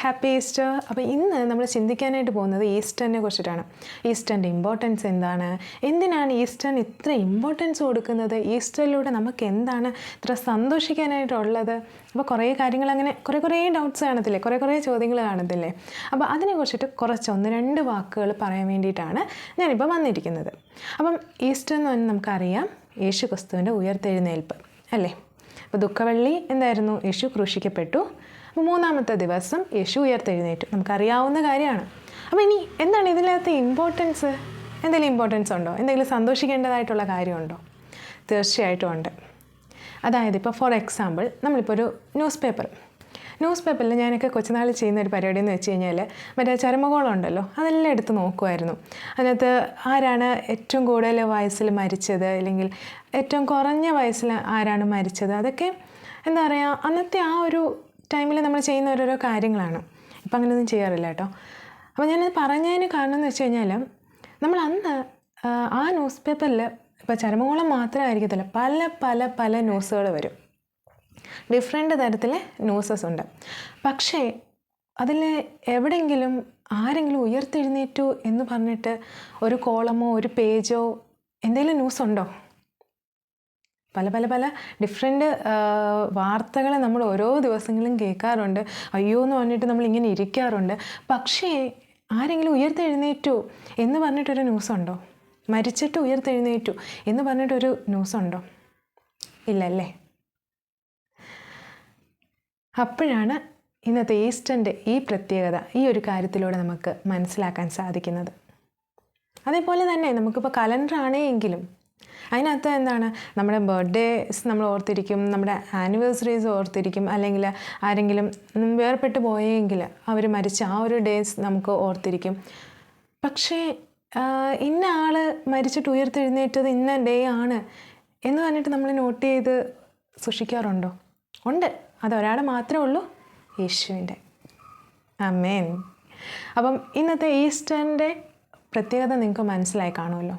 Happy Easter. അപ്പോൾ ഇന്ന് നമ്മൾ ചിന്തിക്കാനായിട്ട് പോകുന്നത് ഈസ്റ്ററിനെ കുറിച്ചിട്ടാണ്. ഈസ്റ്ററിന്റെ ഇമ്പോർട്ടൻസ് എന്താണ്? എന്തിനാണ് ഈസ്റ്ററിന് ഇത്ര ഇമ്പോർട്ടൻസ് കൊടുക്കുന്നത്? ഈസ്റ്ററിലൂടെ നമുക്ക് എന്താണ് ഇത്ര സന്തോഷിക്കാനായിട്ടുള്ളത്? അപ്പോൾ കുറേ കാര്യങ്ങൾ അങ്ങനെ കുറേ കുറേ ഡൗട്ട്സ് കാണത്തില്ലേ? കുറേ കുറേ ചോദ്യങ്ങൾ കാണത്തില്ലേ? അപ്പോൾ അതിനെക്കുറിച്ചിട്ട് കുറച്ച് ഒന്ന് രണ്ട് വാക്കുകൾ പറയാൻ വേണ്ടിയിട്ടാണ് ഞാനിപ്പോൾ വന്നിരിക്കുന്നത്. അപ്പം ഈസ്റ്റർ എന്ന് പറഞ്ഞാൽ നമുക്കറിയാം യേശു ക്രിസ്തുവിന്റെ ഉയർത്തെഴുന്നേൽപ്പ് അല്ലേ? അപ്പോൾ ദുഃഖവെള്ളി എന്തായിരുന്നു? യേശു ക്രൂശിക്കപ്പെട്ടു. അപ്പോൾ മൂന്നാമത്തെ ദിവസം യേശു ഉയർത്തെഴുന്നേറ്റു. നമുക്കറിയാവുന്ന കാര്യമാണ്. അപ്പോൾ ഇനി എന്താണ് ഇതിനകത്ത് ഇമ്പോർട്ടൻസ് എന്തെങ്കിലും ഇമ്പോർട്ടൻസ് ഉണ്ടോ? എന്തെങ്കിലും സന്തോഷിക്കേണ്ടതായിട്ടുള്ള കാര്യമുണ്ടോ? തീർച്ചയായിട്ടും ഉണ്ട്. അതായത് ഇപ്പോൾ ഫോർ എക്സാമ്പിൾ നമ്മളിപ്പോൾ ഒരു ന്യൂസ് പേപ്പർ ന്യൂസ് പേപ്പറിൽ ഞാനൊക്കെ കൊച്ചുനാളിൽ ചെയ്യുന്ന ഒരു പരിപാടി എന്ന് വെച്ച് കഴിഞ്ഞാൽ മറ്റേ ചരമകോളം ഉണ്ടല്ലോ അതെല്ലാം എടുത്ത് നോക്കുമായിരുന്നു. അതിനകത്ത് ആരാണ് ഏറ്റവും കൂടുതൽ വയസ്സിൽ മരിച്ചത് അല്ലെങ്കിൽ ഏറ്റവും കുറഞ്ഞ വയസ്സിൽ ആരാണ് മരിച്ചത് അതൊക്കെ എന്താ പറയുക അന്നത്തെ ആ ഒരു ടൈമിൽ നമ്മൾ ചെയ്യുന്ന ഓരോരോ കാര്യങ്ങളാണ്. ഇപ്പം അങ്ങനെയൊന്നും ചെയ്യാറില്ല കേട്ടോ. അപ്പോൾ ഞാനത് പറഞ്ഞതിന് കാരണം എന്ന് വെച്ച് കഴിഞ്ഞാൽ നമ്മൾ അന്ന് ആ, ന്യൂസ് പേപ്പറിൽ ഇപ്പോൾ ചരമകോളം മാത്രമായിരിക്കത്തില്ല പല പല പല ന്യൂസുകൾ വരും. ഡിഫറെന്റ് തരത്തിലെ ന്യൂസസ് ഉണ്ട്. പക്ഷേ അതിൽ എവിടെയെങ്കിലും ആരെങ്കിലും ഉയർത്തെഴുന്നേറ്റു എന്ന് പറഞ്ഞിട്ട് ഒരു കോളമോ ഒരു പേജോ എന്തെങ്കിലും ന്യൂസ് ഉണ്ടോ? പല പല പല ഡിഫറെന്റ് വാർത്തകൾ നമ്മൾ ഓരോ ദിവസങ്ങളും കേൾക്കാറുണ്ട്. അയ്യോ എന്ന് പറഞ്ഞിട്ട് നമ്മൾ ഇങ്ങനെ ഇരിക്കാറുണ്ട്. പക്ഷേ ആരെങ്കിലും ഉയർത്തെഴുന്നേറ്റു എന്ന് പറഞ്ഞിട്ടൊരു ന്യൂസ് ഉണ്ടോ? മരിച്ചിട്ട് ഉയർത്തെഴുന്നേറ്റു എന്ന് പറഞ്ഞിട്ടൊരു ന്യൂസ് ഉണ്ടോ? ഇല്ലല്ലേ? അപ്പോഴാണ് ഇന്നത്തെ ഈസ്റ്റന്റെ ഈ പ്രത്യേകത ഈ ഒരു കാര്യത്തിലൂടെ നമുക്ക് മനസ്സിലാക്കാൻ സാധിക്കുന്നത്. അതേപോലെ തന്നെ നമുക്കിപ്പോൾ കലണ്ടർ ആണെങ്കിലും അതിനകത്ത് എന്താണ്? നമ്മുടെ ബർത്ത്ഡേസ് നമ്മൾ ഓർത്തിരിക്കും നമ്മുടെ ആനിവേഴ്സറീസ് ഓർത്തിരിക്കും അല്ലെങ്കിൽ ആരെങ്കിലും വേർപെട്ട് പോയെങ്കിൽ അവർ മരിച്ച ആ ഒരു ഡേയ്സ് നമുക്ക് ഓർത്തിരിക്കും. പക്ഷേ ഇന്ന ആൾ മരിച്ചിട്ട് ഉയർത്തെഴുന്നേറ്റത് ഇന്ന ഡേ ആണ് എന്ന് പറഞ്ഞിട്ട് നമ്മൾ നോട്ട് ചെയ്ത് സൂക്ഷിക്കാറുണ്ടോ? ഉണ്ട്. അത് ഒരാളെ മാത്രമേ ഉള്ളൂ യേശുവിന്റെ. അമ്മേൻ അപ്പം ഇന്നത്തെ ഈസ്റ്ററിന്റെ പ്രത്യേകത നിങ്ങൾക്ക് മനസ്സിലായി കാണുമല്ലോ.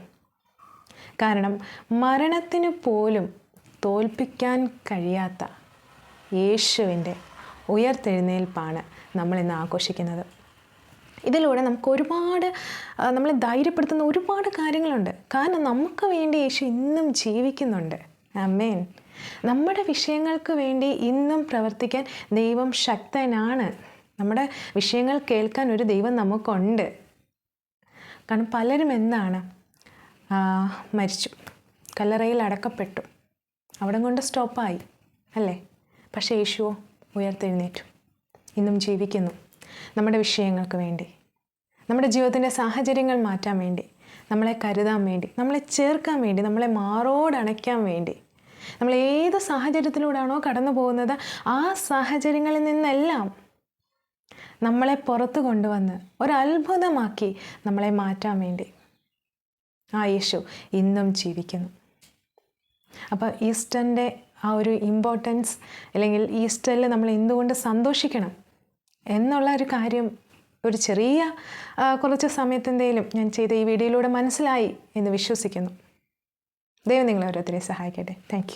കാരണം മരണത്തിന് പോലും തോൽപ്പിക്കാൻ കഴിയാത്ത യേശുവിന്റെ ഉയർത്തെഴുന്നേൽപ്പാണ് നമ്മൾ ഇന്ന് ആഘോഷിക്കുന്നത്. ഇതിലൂടെ നമുക്ക് ഒരുപാട് നമ്മളെ ധൈര്യപ്പെടുത്തുന്ന ഒരുപാട് കാര്യങ്ങളുണ്ട്. കാരണം നമുക്ക് വേണ്ടി യേശു ഇന്നും ജീവിക്കുന്നുണ്ട്. അമ്മേൻ നമ്മുടെ വിഷയങ്ങൾക്ക് വേണ്ടി ഇന്നും പ്രവർത്തിക്കാൻ ദൈവം ശക്തനാണ്. നമ്മുടെ വിഷയങ്ങൾ കേൾക്കാൻ ഒരു ദൈവം നമുക്കുണ്ട്. കാരണം പലരും എന്താണ് മരിച്ചു. കല്ലറയിൽ അടക്കപ്പെട്ടു. അവിടെ കൊണ്ട് സ്റ്റോപ്പായി അല്ലേ? പക്ഷേ യേശുവോ ഉയർത്തെഴുന്നേറ്റു. ഇന്നും ജീവിക്കുന്നു നമ്മുടെ വിഷയങ്ങൾക്ക് വേണ്ടി. നമ്മുടെ ജീവിതത്തിന്റെ സാഹചര്യങ്ങൾ മാറ്റാൻ വേണ്ടി. നമ്മളെ കരുതാൻ വേണ്ടി. നമ്മളെ ചേർക്കാൻ വേണ്ടി. നമ്മളെ മാറോടണയ്ക്കാൻ വേണ്ടി. നമ്മൾ ഏത് സാഹചര്യത്തിലൂടെയാണോ കടന്നു പോകുന്നത് ആ സാഹചര്യങ്ങളിൽ നിന്നെല്ലാം നമ്മളെ പുറത്ത് കൊണ്ടുവന്ന് ഒരത്ഭുതമാക്കി നമ്മളെ മാറ്റാൻ വേണ്ടി ആ യേശു ഇന്നും ജീവിക്കുന്നു. അപ്പോൾ ഈസ്റ്ററിന്റെ ആ ഒരു ഇമ്പോർട്ടൻസ് അല്ലെങ്കിൽ ഈസ്റ്ററിൽ നമ്മൾ എന്തുകൊണ്ട് സന്തോഷിക്കണം എന്നുള്ള ഒരു കാര്യം ഒരു ചെറിയ കുറച്ച് സമയത്തെന്തെങ്കിലും ഞാൻ ചെയ്ത ഈ വീഡിയോയിലൂടെ മനസ്സിലായി എന്ന് വിശ്വസിക്കുന്നു. ദൈവം നിങ്ങളെ ഓരോരുത്തരെയും സഹായിക്കട്ടെ. താങ്ക്